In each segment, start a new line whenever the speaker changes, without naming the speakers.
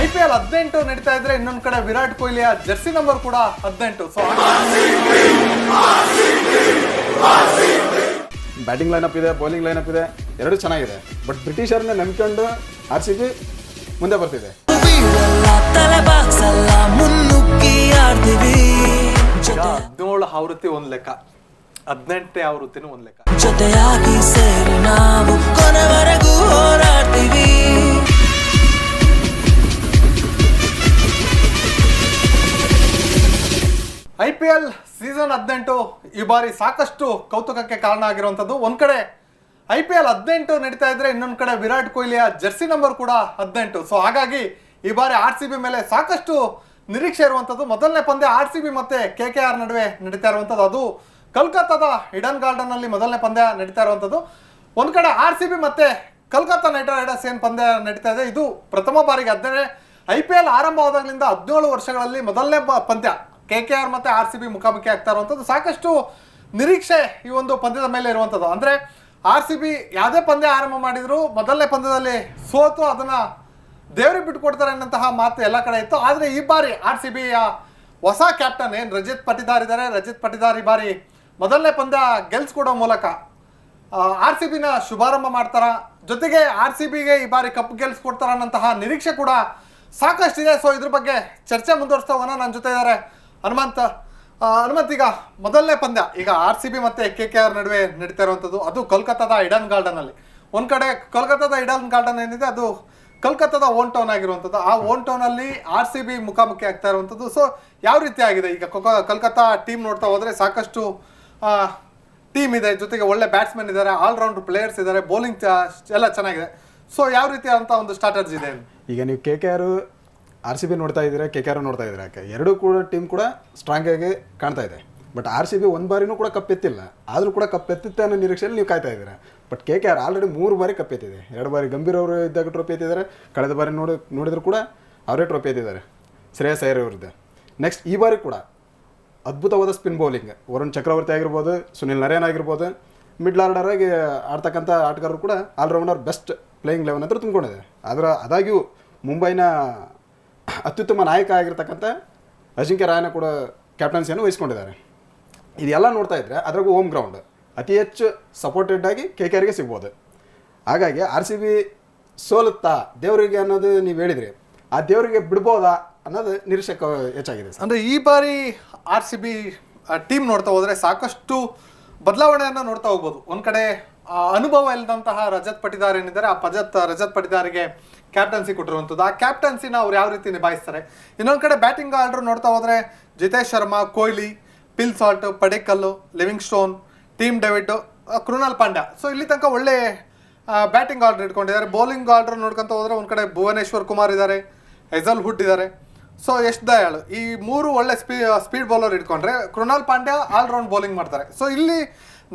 I P L ಹದಿನೆಂಟು ನಡೀತಾ ಇದ್ರೆ ಇನ್ನೊಂದ್ ಕಡೆ ವಿರಾಟ್ ಕೊಹ್ಲಿಯ ಜರ್ಸಿ ನಂಬರ್ ಕೂಡ ಹದಿನೆಂಟು. ಸೊ
ಬ್ಯಾಟಿಂಗ್ ಅಪ್ ಇದೆ ಬೌಲಿಂಗ್ ಲೈನ್ ಅಪ್ ಇದೆ ಎರಡು ಚೆನ್ನಾಗಿದೆ. ಬಟ್ ಬ್ರಿಟಿಷರ್ನ ನಂಬ್ಕೊಂಡು ಆರ್ ಸಿ ಬಿ ಮುಂದೆ ಬರ್ತಿದೆ.
ಹದಿನೇಳು ಆವೃತ್ತಿ ಒಂದ್ ಲೆಕ್ಕ. ಹದಿನೆಂಟನೇ ಆವೃತ್ತಿನೂ ಒಂದ್ ಲೆಕ್ಕ. ಐ ಪಿ ಎಲ್ ಸೀಸನ್ ಹದಿನೆಂಟು ಈ ಬಾರಿ ಸಾಕಷ್ಟು ಕೌತುಕಕ್ಕೆ ಕಾರಣ ಆಗಿರುವಂಥದ್ದು. ಒಂದು ಕಡೆ ಐ ಪಿ ಎಲ್ ಹದಿನೆಂಟು ನಡೀತಾ ಇದ್ರೆ ಇನ್ನೊಂದು ಕಡೆ ವಿರಾಟ್ ಕೊಹ್ಲಿಯ ಜರ್ಸಿ ನಂಬರ್ ಕೂಡ ಹದಿನೆಂಟು. ಸೊ ಹಾಗಾಗಿ ಈ ಬಾರಿ ಆರ್ ಸಿ ಬಿ ಮೇಲೆ ಸಾಕಷ್ಟು ನಿರೀಕ್ಷೆ ಇರುವಂಥದ್ದು. ಮೊದಲನೇ ಪಂದ್ಯ ಆರ್ ಸಿ ಬಿ ಮತ್ತೆ ಕೆ ಕೆ ಆರ್ ನಡುವೆ ನಡೀತಾ ಇರುವಂಥದ್ದು. ಅದು ಕಲ್ಕತ್ತಾದ ಇಡನ್ ಗಾರ್ಡನ್ ಅಲ್ಲಿ ಮೊದಲನೇ ಪಂದ್ಯ ನಡೀತಾ ಇರುವಂಥದ್ದು. ಒಂದು ಕಡೆ ಆರ್ ಸಿ ಬಿ ಮತ್ತೆ ಕಲ್ಕತ್ತಾ ನೈಟ್ ರೈಡರ್ಸ್ ಏನ್ ಪಂದ್ಯ ನಡೀತಾ ಇದೆ? ಇದು ಪ್ರಥಮ ಬಾರಿಗೆ. ಹದಿನೇಳು ಐ ಪಿ ಎಲ್ ಆರಂಭವಾದಾಗಲಿಂದ ಹದಿನೇಳು ವರ್ಷಗಳಲ್ಲಿ ಮೊದಲನೇ ಪಂದ್ಯ. ಕೆ ಕೆ ಆರ್ ಮತ್ತೆ ಆರ್ ಸಿ ಬಿ ಮುಖಾಮುಖಿ ಆಗ್ತಾ ಇರುವಂಥದ್ದು ಸಾಕಷ್ಟು ನಿರೀಕ್ಷೆ ಈ ಒಂದು ಪಂದ್ಯದ ಮೇಲೆ ಇರುವಂಥದ್ದು ಅಂದ್ರೆ ಆರ್ ಸಿ ಬಿ ಯಾವುದೇ ಪಂದ್ಯ ಆರಂಭ ಮಾಡಿದ್ರು ಮೊದಲನೇ ಪಂದ್ಯದಲ್ಲಿ ಸೋತು ಅದನ್ನ ದೇವ್ರಿಗೆ ಬಿಟ್ಟುಕೊಡ್ತಾರೆ ಅನ್ನಂತಹ ಮಾತು ಎಲ್ಲ ಕಡೆ ಇತ್ತು. ಆದರೆ ಈ ಬಾರಿ ಆರ್ ಸಿ ಬಿಯ ಹೊಸ ಕ್ಯಾಪ್ಟನ್ ಏನ್ ರಜಿತ್ ಪಟಿದಾರ್ ಇದ್ದಾರೆ ರಜಿತ್ ಪಟಿದಾರ್ ಈ ಬಾರಿ ಮೊದಲನೇ ಪಂದ್ಯ ಗೆಲ್ಸ್ಕೊಡೋ ಮೂಲಕ ಆರ್ ಸಿ ಬಿನ ಶುಭಾರಂಭ ಮಾಡ್ತಾರ? ಜೊತೆಗೆ ಆರ್ ಸಿ ಬಿಗೆ ಈ ಬಾರಿ ಕಪ್ ಗೆಲ್ಸ್ಕೊಡ್ತಾರ ಅನ್ನಂತಹ ನಿರೀಕ್ಷೆ ಕೂಡ ಸಾಕಷ್ಟಿದೆ. ಸೊ ಇದ್ರ ಬಗ್ಗೆ ಚರ್ಚೆ ಮುಂದುವರಿಸ್ತಾ ಹೋಗೋಣ. ನನ್ನ ಜೊತೆ ಇದ್ದಾರೆ ಹನುಮಂತ ಹನುಮಂತ್ ಈಗ ಮೊದಲನೇ ಪಂದ್ಯ. ಈಗ ಆರ್ ಸಿ ಬಿ ಮತ್ತೆ ಕೆ ಕೆ ಆರ್ ನಡುವೆ ನಡೀತಾ ಇರುವಂಥದ್ದು. ಅದು ಕೋಲ್ಕತ್ತಾದ ಇಡನ್ ಗಾರ್ಡನ್ ಅಲ್ಲಿ. ಒಂದ್ ಕಡೆ ಕೋಲ್ಕತ್ತಾದ ಇಡನ್ ಗಾರ್ಡನ್ ಏನಿದೆ, ಅದು ಕೋಲ್ಕತ್ತಾದ ಓನ್ ಟೌನ್ ಆಗಿರುವಂಥದ್ದು. ಆ ಓನ್ ಟೌನ್ ಅಲ್ಲಿ ಆರ್ ಸಿ ಬಿ ಮುಖಾಮುಖಿ ಆಗ್ತಾ ಇರುವಂಥದ್ದು. ಸೊ ಯಾವ ರೀತಿ ಆಗಿದೆ? ಈಗ ಕೋಲ್ಕತ್ತಾ ಕಲ್ಕತ್ತಾ ಟೀಮ್ ನೋಡ್ತಾ ಹೋದ್ರೆ ಸಾಕಷ್ಟು ಟೀಮ್ ಇದೆ. ಜೊತೆಗೆ ಒಳ್ಳೆ ಬ್ಯಾಟ್ಸ್ಮನ್ ಇದ್ದಾರೆ ಆಲ್ರೌಂಡ್ ಪ್ಲೇಯರ್ಸ್ ಇದ್ದಾರೆ ಬೌಲಿಂಗ್ ಎಲ್ಲ ಚೆನ್ನಾಗಿದೆ. ಸೊ ಯಾವ ರೀತಿ ಅಂತ ಒಂದು ಸ್ಟ್ರಾಟಜಿ ಇದೆ?
ಈಗ ನೀವು K K R R C B ನೋಡ್ತಾ ಇದ್ದೀರಾ, ಕೆ ಕೆ ಆರ್ ನೋಡ್ತಾ ಇದ್ದೀರಾ? ಯಾಕೆ, ಎರಡೂ ಕೂಡ ಟೀಮ್ ಕೂಡ ಸ್ಟ್ರಾಂಗ್ ಆಗಿ ಕಾಣ್ತಾ ಇದೆ. ಬಟ್ ಆರ್ ಸಿ ಬಿ ಒಂದು ಬಾರಿನೂ ಕೂಡ ಕಪ್ ಎತ್ತಿಲ್ಲ. ಆದರೂ ಕೂಡ ಕಪ್ ಎತ್ತಿತ್ತೆ ಅನ್ನೋ ನಿರೀಕ್ಷೆಯಲ್ಲಿ ನೀವು ಕಾಯ್ತಾ ಇದ್ದೀರಾ? But K K R already ಮೂರು ಬಾರಿ ಕಪ್ ಎತ್ತಿದೆ. ಎರಡು ಬಾರಿ ಗಂಭೀರ್ ಅವರು ಇದ್ದಾಗ ಟ್ರೋಫಿ ಎತ್ತಿದ್ದಾರೆ. ಕಳೆದ ಬಾರಿ ನೋಡಿ, ನೋಡಿದ್ರು ಕೂಡ ಅವರೇ ಟ್ರೋಫಿ ಎತ್ತಿದ್ದಾರೆ. ಶ್ರೇಯಸ್ ಅಯ್ಯರ್ ಅವರಿದ್ದೆ. ನೆಕ್ಸ್ಟ್ ಈ ಬಾರಿ ಕೂಡ ಅದ್ಭುತವಾದ ಸ್ಪಿನ್ ಬೌಲಿಂಗ್ ವರುಣ್ ಚಕ್ರವರ್ತಿ ಆಗಿರ್ಬೋದು, ಸುನಿಲ್ ನರೇನ್ ಆಗಿರ್ಬೋದು ಮಿಡ್ಲ್ ಆರ್ಡರ್ ಆಗಿ ಆಡ್ತಕ್ಕಂಥ ಆಟಗಾರರು ಕೂಡ ಆಲ್ರೌಂಡರ್ ಬೆಸ್ಟ್ ಪ್ಲೇಯಿಂಗ್ ಲೆವೆನ್ ಅಂತ ತುಂಬಿಕೊಂಡಿದೆ ಆದರೆ ಆದಾಗ್ಯೂ ಮುಂಬೈನ ಅತ್ಯುತ್ತಮ ನಾಯಕ ಆಗಿರ್ತಕ್ಕಂಥ ಅಜಿಂಕ್ಯ ರಾಯನ ಕೂಡ ಕ್ಯಾಪ್ಟನ್ಸಿಯನ್ನು ವಹಿಸ್ಕೊಂಡಿದ್ದಾರೆ. ಇದೆಲ್ಲ ನೋಡ್ತಾ ಇದ್ರೆ ಅದ್ರಾಗೂ ಹೋಮ್ ಗ್ರೌಂಡ್ ಅತಿ ಹೆಚ್ಚು ಸಪೋರ್ಟೆಡ್ ಆಗಿ ಕೆ ಕೆ ಆರ್ಗೆ ಸಿಗ್ಬೋದು. ಹಾಗಾಗಿ ಆರ್ ಸಿ ಬಿ ಸೋಲುತ್ತಾ ದೇವರಿಗೆ ಅನ್ನೋದು ನೀವು ಹೇಳಿದ್ರಿ. ಆ ದೇವರಿಗೆ ಬಿಡ್ಬೋದಾ ಅನ್ನೋದು ನಿರೀಕ್ಷೆ ಕ- ಹೆಚ್ಚಾಗಿದೆ
ಅಂದರೆ ಈ ಬಾರಿ ಆರ್ ಸಿ ಬಿ ಟೀಮ್ ನೋಡ್ತಾ ಹೋದರೆ ಸಾಕಷ್ಟು ಬದಲಾವಣೆಯನ್ನು ನೋಡ್ತಾ ಹೋಗ್ಬೋದು. ಒಂದು ಕಡೆ ಅನುಭವ ಇಲ್ಲದಂತಹ ರಜತ್ ಪಟಿದಾರ್ ಏನಿದ್ದಾರೆ, ಆ ಪಜತ್, ರಜತ್ ಪಟಿದಾರಿಗೆ ಕ್ಯಾಪ್ಟನ್ಸಿ ಕೊಟ್ಟಿರುವಂಥದ್ದು. ಆ ಕ್ಯಾಪ್ಟನ್ಸಿನ ಅವ್ರು ಯಾವ ರೀತಿ ನಿಭಾಯಿಸ್ತಾರೆ? ಇನ್ನೊಂದು ಕಡೆ ಬ್ಯಾಟಿಂಗ್ ಆರ್ಡರ್ ನೋಡ್ತಾ ಹೋದ್ರೆ Jitesh Sharma, Kohli Phil Salt Padikkal Livingstone Tim David Krunal Pandya. So ಇಲ್ಲಿ ತನಕ ಒಳ್ಳೆ ಬ್ಯಾಟಿಂಗ್ ಆರ್ಡರ್ ಇಟ್ಕೊಂಡಿದ್ದಾರೆ. ಬೌಲಿಂಗ್ ಆರ್ಡರ್ ನೋಡ್ಕೊಂತ ಹೋದ್ರೆ ಒಂದು ಕಡೆ ಭುವನೇಶ್ವರ್ ಕುಮಾರ್ ಇದ್ದಾರೆ ಹೆಜಲ್ ಹುಡ್ ಇದ್ದಾರೆ ಸೊ ಯಶ್ ದಯಾಳು. ಈ ಮೂರು ಒಳ್ಳೆ ಸ್ಪೀ ಸ್ಪೀಡ್ ಬೌಲರ್ ಇಟ್ಕೊಂಡ್ರೆ ಕೃಣಾಲ್ ಪಾಂಡ್ಯ ಆಲ್ರೌಂಡ್ ಬೌಲಿಂಗ್ ಮಾಡ್ತಾರೆ. ಸೊ ಇಲ್ಲಿ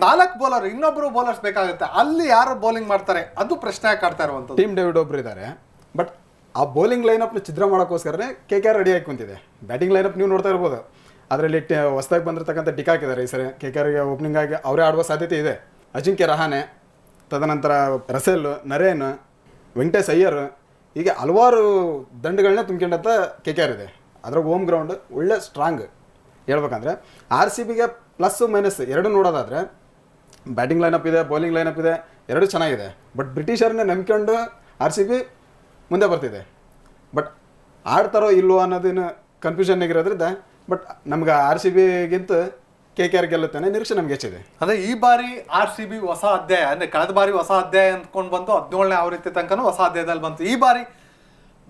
ನಾಲ್ಕು ಬೌಲರ್ ಇನ್ನೊಬ್ರು ಬೌಲರ್ಸ್ ಬೇಕಾಗುತ್ತೆ. ಅಲ್ಲಿ ಯಾರು ಬೌಲಿಂಗ್ ಮಾಡ್ತಾರೆ? ಅದು ಪ್ರಶ್ನೆ ಕಾಡ್ತಾ ಇರುವಂಥದ್ದು.
ಟೀಮ್ ಡೇವಿಡ್ ಒಬ್ರು ಇದ್ದಾರೆ ಬಟ್ ಆ ಬೌಲಿಂಗ್ ಲೈನಪ್ನ ಛಿದ್ರ ಮಾಡೋಕ್ಕೋಸ್ಕರನೇ ಕೆ ಕೆ ಆರ್ ರೆಡಿ ಆಗಿ ಕುಂತಿದೆ. ಬ್ಯಾಟಿಂಗ್ ಲೈನಪ್ ನೀವು ನೋಡ್ತಾ ಇರ್ಬೋದು. ಅದರಲ್ಲಿ ಹೊಸದಾಗಿ ಬಂದಿರತಕ್ಕಂಥ ಡಿಕ್ ಹಾಕಿದ್ದಾರೆ ಈ ಸರಿ. ಕೆ ಕೆ ಆರ್ಗೆ ಓಪನಿಂಗ್ ಆಗಿ ಅವರೇ ಆಡುವ ಸಾಧ್ಯತೆ ಇದೆ. ಅಜಿಂಕ್ಯ ರಹಾನೆ, ತದನಂತರ ರಸೆಲ್, ನರೇನ್, ವೆಂಕಟೇಶ್ ಅಯ್ಯರ್, ಹೀಗೆ ಹಲವಾರು ದಂಡುಗಳನ್ನ ತುಂಬಿಕೊಂಡಂಥ ಕೆ ಕೆ ಆರ್ ಇದೆ. ಅದರ ಹೋಮ್ ಗ್ರೌಂಡ್ ಒಳ್ಳೆ ಸ್ಟ್ರಾಂಗ್ ಹೇಳ್ಬೇಕಂದ್ರೆ ಆರ್ ಸಿ ಬಿಗೆ ಪ್ಲಸ್ ಮೈನಸ್ ಎರಡು ನೋಡೋದಾದ್ರೆ ಬ್ಯಾಟಿಂಗ್ ಲೈನಪ್ ಇದೆ ಬೌಲಿಂಗ್ ಲೈನಪ್ ಇದೆ, ಎರಡೂ ಚೆನ್ನಾಗಿದೆ. ಬಟ್ ಬ್ರಿಟಿಷರನ್ನೇ ನಂಬ್ಕೊಂಡು ಆರ್ ಸಿ ಬಿ ಮುಂದೆ ಬರ್ತಿದೆ. ಬಟ್ ಆಡ್ತಾರೋ ಇಲ್ವೋ ಅನ್ನೋದೇನು ಕನ್ಫ್ಯೂಷನ್ ಆಗಿರೋದ್ರಿಂದ ಬಟ್ ನಮ್ಗೆ ಆರ್ ಸಿ ಬಿಗಿಂತ ಕೆ ಕೆ ಆರ್ ಗೆಲ್ಲುತ್ತಾನೆ ನಿರೀಕ್ಷೆ ನಮ್ಗೆ ಹೆಚ್ಚಿದೆ.
ಅಂದ್ರೆ ಈ ಬಾರಿ ಆರ್ ಸಿ ಬಿ ಹೊಸ ಅಧ್ಯಾಯ, ಅಂದ್ರೆ ಕಳೆದ ಬಾರಿ ಹೊಸ ಅಧ್ಯಾಯ ಅಂದ್ಕೊಂಡು ಬಂತು ಹದಿನೇಳನೇ ಆವೃತ್ತಿ ತನಕ ಹೊಸ ಅಧ್ಯಾಯದಲ್ಲಿ ಬಂತು. ಈ ಬಾರಿ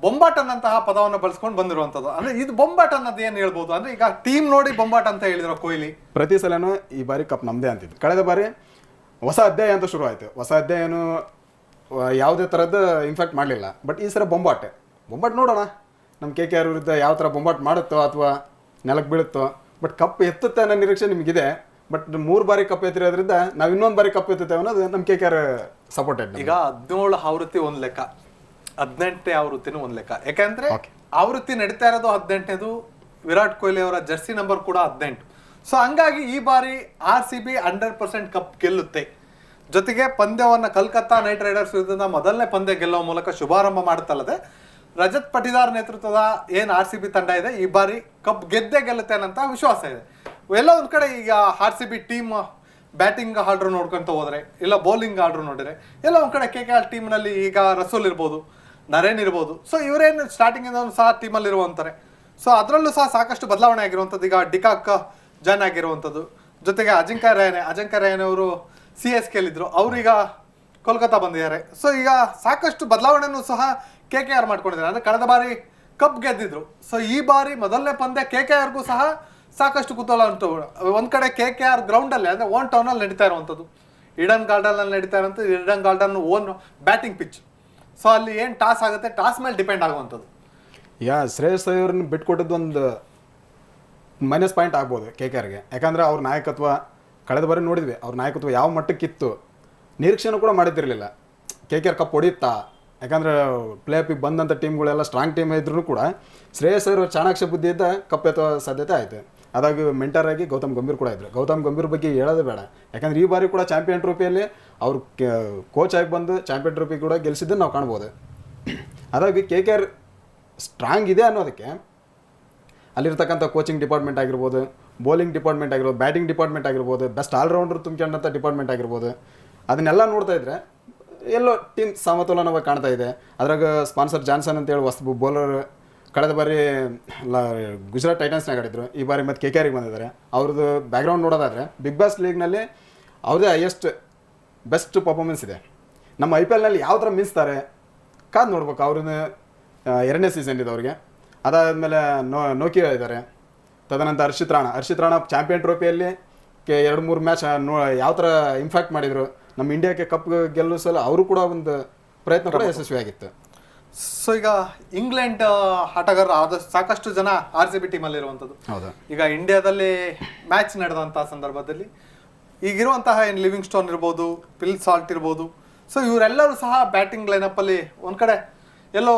ಬೊಂಬಾಟ್ ಅನ್ನಂತಹ ಪದವನ್ನು ಬಳಸ್ಕೊಂಡು ಬಂದಿರುವಂತದ್ದು ಅಂದ್ರೆ ಇದು ಬೊಂಬಾಟ್ ಅನ್ನೋದು ಏನು ಹೇಳ್ಬೋದು? ಅಂದ್ರೆ ಈಗ ಟೀಮ್ ನೋಡಿ ಬೊಂಬಾಟ್ ಅಂತ ಹೇಳಿದ್ರು ಕೊಹ್ಲಿ?
ಪ್ರತಿ ಸಲನೂ ಈ ಬಾರಿ ಕಪ್ ನಮ್ದೇ ಅಂತಿದ್ದು. ಕಳೆದ ಬಾರಿ ಹೊಸ ಅಧ್ಯಾಯ ಅಂತ ಶುರು ಆಯ್ತು. ಹೊಸ ಅಧ್ಯಾಯ ಏನು ಯಾವುದೇ ಥರದ್ದು ಇನ್ಫ್ಯಾಕ್ಟ್ ಮಾಡಲಿಲ್ಲ. ಬಟ್ ಈ ಸಲ ಬೊಂಬಾಟೆ. ಬೊಂಬಾಟ್ ನೋಡೋಣ. ನಮ್ಮ ಕೆ ಕೆ ಆರ್ ವಿರುದ್ಧ ಯಾವ ಥರ ಬೊಂಬಾಟ್ ಮಾಡುತ್ತೋ ಅಥವಾ ನೆಲಕ್ಕೆ ಬೀಳುತ್ತೋ. ಬಟ್ ಕಪ್ ಎತ್ತುತ್ತೆ ಅನ್ನೋ ನಿರೀಕ್ಷೆ ನಿಮಗಿದೆ. ಬಟ್ ಮೂರು ಬಾರಿ ಕಪ್ ಎತ್ತಿರೋದ್ರಿಂದ ನಾವು ಇನ್ನೊಂದು ಬಾರಿ ಕಪ್ ಎತ್ತುತ್ತೇವೆ ಅನ್ನೋದು ನಮ್ಮ ಕೆ ಕೆ ಆರ್ ಸಪೋರ್ಟೆಡ್
ಈಗ ಹದಿನೇಳು ಆವೃತ್ತಿ ಒಂದ್ ಲೆಕ್ಕ. ಹದಿನೆಂಟನೇ ಆವೃತ್ತಿನೂ ಒಂದು ಲೆಕ್ಕ. ಯಾಕಂದ್ರೆ ಆವೃತ್ತಿ ನಡೀತಾ ಇರೋದು ಹದಿನೆಂಟನೇದು ವಿರಾಟ್ ಕೊಹ್ಲಿ ಅವರ ಜರ್ಸಿ ನಂಬರ್ ಕೂಡ ಹದಿನೆಂಟು. ಸೊ ಹಂಗಾಗಿ ಈ ಬಾರಿ R C B hundred percent cup ಗೆಲ್ಲುತ್ತೆ. ಜೊತೆಗೆ ಪಂದ್ಯವನ್ನ ಕಲ್ಕತ್ತಾ ನೈಟ್ ರೈಡರ್ಸ್ ವಿರುದ್ಧ ಮೊದಲನೇ ಪಂದ್ಯ ಗೆಲ್ಲುವ ಮೂಲಕ ಶುಭಾರಂಭ ಮಾಡುತ್ತಲ್ಲದೆ ರಜತ್ ಪಟಿದಾರ್ ನೇತೃತ್ವದ ಏನು ಆರ್ ಸಿ ಬಿ ತಂಡ ಇದೆ ಈ ಬಾರಿ ಕಪ್ ಗೆದ್ದೇ ಗೆಲ್ಲುತ್ತೆ ಅನ್ನೋಂಥ ವಿಶ್ವಾಸ ಇದೆ. ಎಲ್ಲ ಒಂದು ಕಡೆ ಈಗ R C B team batting order ನೋಡ್ಕೊಂತ ಹೋದರೆ ಇಲ್ಲ ಬೌಲಿಂಗ್ ಆರ್ಡ್ರ್ ನೋಡಿದರೆ ಎಲ್ಲ ಒಂದು ಕಡೆ ಕೆ ಕೆ ಆರ್ ಟೀಮ್ನಲ್ಲಿ ಈಗ ರಸೂಲ್ ಇರ್ಬೋದು. ನರೇನ್ ಇರ್ಬೋದು. ಸೊ ಇವರೇನು ಸ್ಟಾರ್ಟಿಂಗಿಂದ ಸಹ ಟೀಮಲ್ಲಿ ಇರುವಂತಾರೆ ಸೊ ಅದರಲ್ಲೂ ಸಹ ಸಾಕಷ್ಟು ಬದಲಾವಣೆ ಆಗಿರುವಂಥದ್ದು. ಈಗ ಡಿಕಾಕ್ ಜಾಯ್ನ್ ಆಗಿರುವಂಥದ್ದು. ಜೊತೆಗೆ ಅಜಿಂಕ್ಯ ರಾಯನೆ, ಅಜಿಂಕ್ಯ ಅವರು ಸಿ ಎಸ್ ಕೆಲಿದ್ರು ಅವ್ರೀಗ ಕೋಲ್ಕತ್ತಾ ಬಂದಿದ್ದಾರೆ. ಸೊ ಈಗ ಸಾಕಷ್ಟು ಬದಲಾವಣೆನೂ ಸಹ ಕೆ ಕೆ ಆರ್ ಮಾಡ್ಕೊಂಡಿದ್ದಾರೆ. ಅಂದ್ರೆ ಕಳೆದ ಬಾರಿ ಕಪ್ ಗೆದ್ದಿದ್ರು. ಸೊ ಈ ಬಾರಿ ಮೊದಲನೇ ಪಂದ್ಯ ಕೆ ಕೆ ಆರ್ಗೂ ಸಹ ಸಾಕಷ್ಟು ಕುತೂಹಲ ಉಂಟು. ಒಂದು ಕಡೆ ಕೆ ಕೆ ಆರ್ ಗ್ರೌಂಡಲ್ಲಿ ಅಂದ್ರೆ ಓನ್ ಟೌನಲ್ಲಿ ನಡೀತಾ ಇರುವಂಥದ್ದು. ಇಡನ್ ಗಾರ್ಡನಲ್ಲಿ ನಡೀತಾ ಇರೋಂಥದ್ದು Eden Garden own batting pitch so ಅಲ್ಲಿ ಏನು ಟಾಸ್ ಆಗುತ್ತೆ? ಟಾಸ್ ಮೇಲೆ ಡಿಪೆಂಡ್ ಆಗುವಂಥದ್ದು.
ಯಾ, ಶ್ರೇಯಸ್ ಅಯ್ಯರ್ನ ಬಿಟ್ಕೊಟ್ಟಿದ್ದು ಒಂದು ಮೈನಸ್ ಪಾಯಿಂಟ್ ಆಗ್ಬೋದು ಕೆ ಕೆ ಆರ್ಗೆ ಯಾಕಂದ್ರೆ ಅವ್ರ ನಾಯಕತ್ವ ಕಳೆದ ಬಾರಿ ನೋಡಿದ್ವಿ, ಅವ್ರ ನಾಯಕತ್ವ ಯಾವ ಮಟ್ಟಕ್ಕಿತ್ತು ನಿರೀಕ್ಷೆನೂ ಕೂಡ ಮಾಡಿದ್ದಿರಲಿಲ್ಲ. ಕೆ ಕೆ ಆರ್ ಕಪ್ ಹೊಡೆಯುತ್ತಾ ಯಾಕಂದ್ರೆ ಪ್ಲೇ ಆಫಿಗೆ ಬಂದಂಥ ಟೀಮ್ಗಳೆಲ್ಲ ಸ್ಟ್ರಾಂಗ್ ಟೀಮ್ ಇದ್ರೂ ಕೂಡ ಶ್ರೇಯಸ್ ಅಯ್ಯರ್ ಚಾಣಾಕ್ಷ ಬುದ್ಧಿ ಇದ್ದ ಕಪ್ ಎತ್ತುವ ಸಾಧ್ಯತೆ ಆಯಿತು. ಅದಾಗಿ ಮೆಂಟರ್ ಆಗಿ ಗೌತಮ್ ಗಂಭೀರ್ ಕೂಡ ಇದ್ರು. ಗೌತಮ್ ಗಂಭೀರ್ ಬಗ್ಗೆ ಹೇಳೋದೇ ಬೇಡ. ಯಾಕಂದ್ರೆ ಈ ಬಾರಿ ಕೂಡ ಚಾಂಪಿಯನ್ ಟ್ರೋಫಿಯಲ್ಲಿ ಅವ್ರು ಕೋಚ್ ಆಗಿ ಬಂದು ಚಾಂಪಿಯನ್ ಟ್ರೋಫಿ ಕೂಡ ಗೆಲ್ಲಿಸಿದ್ದನ್ನು ನಾವು ಕಾಣ್ಬೋದು. ಅದಾಗಿ ಕೆ ಕೆ ಆರ್ ಸ್ಟ್ರಾಂಗ್ ಇದೆ ಅನ್ನೋದಕ್ಕೆ ಅಲ್ಲಿರ್ತಕ್ಕಂಥ ಕೋಚಿಂಗ್ ಡಿಪಾರ್ಟ್ಮೆಂಟ್ ಆಗಿರ್ಬೋದು ಬೌಲಿಂಗ್ ಡಿಪಾರ್ಟ್ಮೆಂಟ್ ಆಗಿರ್ಬೋದು ಬ್ಯಾಟಿಂಗ್ ಡಿಪಾರ್ಟ್ಮೆಂಟ್ ಆಗಿರ್ಬೋದು ಬೆಸ್ಟ್ ಆಲ್ರೌಂಡರ್ ತುಂಬಿಕೊಂಡಂಥ ಡಿಪಾರ್ಟ್ಮೆಂಟ್ ಆಗಿರ್ಬೋದು, ಅದನ್ನೆಲ್ಲ ನೋಡ್ತಾ ಇದ್ರೆ ಎಲ್ಲೋ ಟೀಮ್ ಸಮತೋಲನವಾಗಿ ಕಾಣ್ತಾ ಇದೆ. ಅದ್ರಾಗ ಸ್ಪಾನ್ಸರ್ ಜಾನ್ಸನ್ ಅಂತೇಳಿ ಹೊಸ ಬೌಲರ್ ಕಳೆದ ಬಾರಿ ಲ, ಗುಜರಾತ್ ಟೈಟನ್ಸ್ನಾಗ ಆಡಿದ್ರು. ಈ ಬಾರಿ ಮತ್ತು ಕೆ ಕೆ ಆರ್ಗೆ ಬಂದಿದ್ದಾರೆ. ಅವ್ರದ್ದು ಬ್ಯಾಕ್ಗ್ರೌಂಡ್ ನೋಡೋದಾದ್ರೆ ಬಿಗ್ ಬಾಸ್ ಲೀಗ್ನಲ್ಲಿ ಅವ್ರದ್ದೇ ಹೈಯೆಸ್ಟ್ ಬೆಸ್ಟ್ ಪರ್ಫಾರ್ಮೆನ್ಸ್ ಇದೆ. ನಮ್ಮ ಐ ಪಿ ಎಲ್ನಲ್ಲಿ ಯಾವ ಥರ ಮಿಂಚ್ತಾರೆ, ಕಾದು ನೋಡ್ಬೇಕು. ಅವ್ರನ್ನ ಎರಡನೇ ಸೀಸನ್ ಇದೆ ಅವ್ರಿಗೆ. ಅದಾದಮೇಲೆ ನೋ ನೋಕಿಯೋ ಇದ್ದಾರೆ. ತದನಂತರ ಹರ್ಷಿತ್ ರಾಣ. ಹರ್ಷಿತ್ ರಾಣ ಚಾಂಪಿಯನ್ ಟ್ರೋಫಿಯಲ್ಲಿ ಕೆ ಎರಡು ಮೂರು ಮ್ಯಾಚ್ ನೋ, ಯಾವ ಥರ ಇಂಫ್ಯಾಕ್ಟ್ ಮಾಡಿದರು. ನಮ್ಮ ಇಂಡಿಯಾಕ್ಕೆ ಕಪ್ ಗೆಲ್ಲಿಸಲು ಅವರು ಕೂಡ ಒಂದು ಪ್ರಯತ್ನ ಕೂಡ ಯಶಸ್ವಿಯಾಗಿತ್ತು.
ಸೊ ಈಗ ಇಂಗ್ಲೆಂಡ್ ಆಟಗಾರರು ಆದಷ್ಟು ಸಾಕಷ್ಟು ಜನ ಆರ್ ಸಿ ಬಿ ಟೀಮಲ್ಲಿರುವಂಥದ್ದು
ಹೌದಾ.
ಈಗ ಇಂಡಿಯಾದಲ್ಲಿ ಮ್ಯಾಚ್ ನಡೆದಂತಹ ಸಂದರ್ಭದಲ್ಲಿ ಈಗಿರುವಂತಹ ಏನು ಲಿವಿಂಗ್ ಸ್ಟೋನ್ ಇರ್ಬೋದು ಪಿಲ್ ಸಾಲ್ಟ್ ಇರ್ಬೋದು. ಸೊ ಇವರೆಲ್ಲರೂ ಸಹ ಬ್ಯಾಟಿಂಗ್ ಲೈನಪ್ಪಲ್ಲಿ ಒಂದು ಕಡೆ ಎಲ್ಲೋ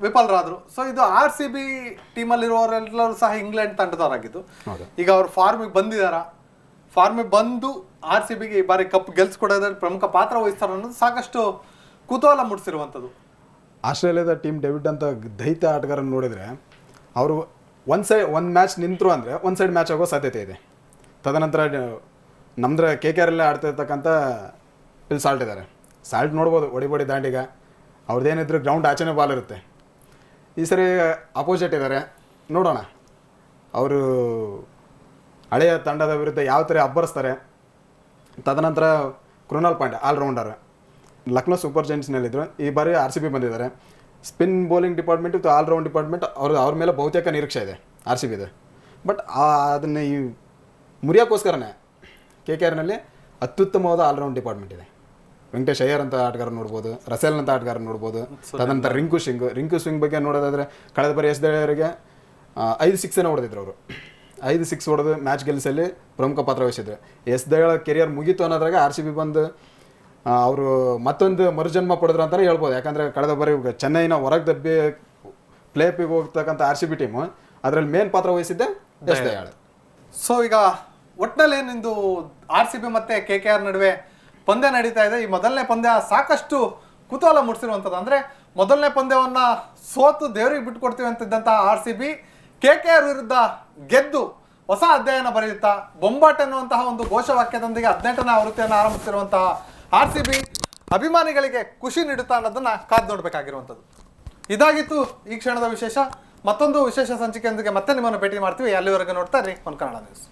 ವಿಫಲರಾದರು. ಸೊ ಇದು ಆರ್ ಸಿ ಬಿ ಟೀಮಲ್ಲಿರುವವರೆಲ್ಲರೂ ಸಹ ಇಂಗ್ಲೆಂಡ್ ತಂಡದವರಾಗಿದ್ದು. ಈಗ ಅವರು ಫಾರ್ಮಿಗೆ ಬಂದಿದಾರ. ಫಾರ್ಮಿಗೆ ಬಂದು ಆರ್ ಸಿ ಬಿಗೆ ಈ ಬಾರಿ ಕಪ್ ಗೆಲ್ಸ್ಕೊಡೋದ್ರಲ್ಲಿ ಪ್ರಮುಖ ಪಾತ್ರ ವಹಿಸ್ತಾರೆ ಅನ್ನೋದು ಸಾಕಷ್ಟು ಕುತೂಹಲ ಮೂಡಿಸಿರುವಂಥದ್ದು.
ಆಸ್ಟ್ರೇಲಿಯಾದ ಟೀಮ್ ಡೆವಿಡ್ ಅಂತ ದೈತ್ಯ ಆಟಗಾರನ ನೋಡಿದರೆ ಅವರು ಒಂದು ಸೈಡ್ ಒಂದು ಮ್ಯಾಚ್ ನಿಂತರು ಅಂದರೆ ಒಂದು ಸೈಡ್ ಮ್ಯಾಚ್ ಆಗೋ ಸಾಧ್ಯತೆ ಇದೆ. ತದನಂತರ, ನಮ್ದ್ರ ಕೆ ಕೆ ಆರ್ ಎಲ್ಲ ಆಡ್ತಿರ್ತಕ್ಕಂಥ ಪಿಲ್ ಸಾಲ್ಟ್ ಇದ್ದಾರೆ ಸಾಲ್ಟ್ ನೋಡ್ಬೋದು ಒಡಿ ಬಡಿ ದಾಂಡಿಗ. ಅವ್ರದ್ದೇನಿದ್ರು ಗ್ರೌಂಡ್ ಆಚೆನೇ ಬಾಲ್ ಇರುತ್ತೆ. ಈ ಸರಿ ಅಪೋಸಿಟ್ ಇದ್ದಾರೆ ನೋಡೋಣ. ಅವರು ಹಳೆಯ ತಂಡದ ವಿರುದ್ಧ ಯಾವ ಥರ ಅಬ್ಬರಿಸ್ತಾರೆ. ತದನಂತರ ಕೃಣಾಲ್ ಪಾಂಡೆ ಆಲ್ರೌಂಡರ್ ಲಕ್ನೋ ಸೂಪರ್ ಜೈಂಟ್ಸ್ನಲ್ಲಿದ್ದರು ಈ ಬಾರಿ ಆರ್ ಸಿ ಬಿ ಬಂದಿದ್ದಾರೆ. ಸ್ಪಿನ್ ಬೌಲಿಂಗ್ ಡಿಪಾರ್ಟ್ಮೆಂಟ್ ಮತ್ತು ಆಲ್ರೌಂಡ್ ಡಿಪಾರ್ಟ್ಮೆಂಟ್ ಅವ್ರ ಅವ್ರ ಮೇಲೆ ಬಹುತೇಕ ನಿರೀಕ್ಷೆ ಇದೆ ಆರ್ ಸಿ ಬಿದು. ಬಟ್ ಅದನ್ನು ಈ ಮುರಿಯೋಕ್ಕೋಸ್ಕರನೇ ಕೆ ಕೆ ಆರ್ನಲ್ಲಿ ಅತ್ಯುತ್ತಮವಾದ ಆಲ್ರೌಂಡ್ ಡಿಪಾರ್ಟ್ಮೆಂಟ್ ಇದೆ. ವೆಂಕಟೇಶ್ ಅಯ್ಯರ್ ಅಂತ ಆಟಗಾರ ನೋಡ್ಬೋದು ರಸೇಲ್ ಅಂತ ಆಟಗಾರ ನೋಡ್ಬೋದು ತದನಂತರ ರಿಂಕು ಸಿಂಗ್ ರಿಂಕು ಸಿಂಗ್ ಬಗ್ಗೆ ನೋಡೋದಾದರೆ ಕಳೆದ ಬಾರಿ ಎಸ್ ಅವರಿಗೆ ಐದು ಸಿಕ್ಸನ್ನು ಹೊಡೆದಿದ್ರು ಅವರು. ಐದು ಸಿಕ್ಸ್ ಹೊಡೆದು ಮ್ಯಾಚ್ ಗೆಲ್ಲಿಸಲ್ಲಿ ಪ್ರಮುಖ ಪಾತ್ರ ವಹಿಸಿದ್ರು. ಎಸ್ ದಯಾಳ ಕೆರಿಯರ್ ಮುಗೀತು ಅನ್ನೋದ್ರಾಗ ಆರ್ ಸಿ ಬಿ ಬಂದು ಅವರು ಮತ್ತೊಂದು ಮರುಜನ್ಮ ಪಡೆದ್ರು ಅಂತಲೇ ಹೇಳ್ಬೋದು. ಯಾಕಂದರೆ ಕಳೆದ ಬಾರಿ ಚೆನ್ನೈನ ಹೊರಗೆ ದಬ್ಬಿ ಪ್ಲೇ ಪಿಗೆ ಹೋಗ್ತಕ್ಕಂಥ ಆರ್ ಸಿ ಬಿ ಟೀಮು ಅದರಲ್ಲಿ ಮೇನ್ ಪಾತ್ರ ವಹಿಸಿದ್ದೆ ಎಸ್ ದಯಾಳ್.
ಸೊ ಈಗ ಒಟ್ಟಿನಲ್ಲಿ ಏನಿಂದು ಆರ್ ಸಿ ಬಿ ಮತ್ತು ಕೆ ಕೆ ಆರ್ ನಡುವೆ ಪಂದ್ಯ ನಡೀತಾ ಇದೆ. ಈ ಮೊದಲನೇ ಪಂದ್ಯ ಸಾಕಷ್ಟು ಕುತೂಹಲ ಮೂಡಿಸಿರುವಂಥದ್ದು. ಅಂದರೆ ಮೊದಲನೇ ಪಂದ್ಯವನ್ನು ಸೋತು ದೇವರಿಗೆ ಬಿಟ್ಕೊಡ್ತೀವಿ ಅಂತಿದ್ದಂಥ R C B K K R ವಿರುದ್ಧ ಗೆದ್ದು ಹೊಸ ಅಧ್ಯಾಯನ ಬರೆಯುತ್ತಾ ಬೊಂಬಾಟ್ ಎನ್ನುವಂತಹ ಒಂದು ಘೋಷವಾಕ್ಯದೊಂದಿಗೆ ಹದಿನೆಂಟನೇ ಆವೃತ್ತಿಯನ್ನು ಆರಂಭಿಸಿರುವಂತಹ ಆರ್ ಸಿ ಬಿ ಅಭಿಮಾನಿಗಳಿಗೆ ಖುಷಿ ನೀಡುತ್ತಾ ಅನ್ನೋದನ್ನ ಕಾದು ನೋಡಬೇಕಾಗಿರುವಂಥದ್ದು. ಇದಾಗಿತ್ತು ಈ ಕ್ಷಣದ ವಿಶೇಷ. ಮತ್ತೊಂದು ವಿಶೇಷ ಸಂಚಿಕೆಯೊಂದಿಗೆ ಮತ್ತೆ ನಿಮ್ಮನ್ನು ಭೇಟಿ ಮಾಡ್ತೀವಿ. ಅಲ್ಲಿವರೆಗೆ ನೋಡ್ತಾ ಇರಿ ಒಂದು ಕನ್ನಡ ನ್ಯೂಸ್.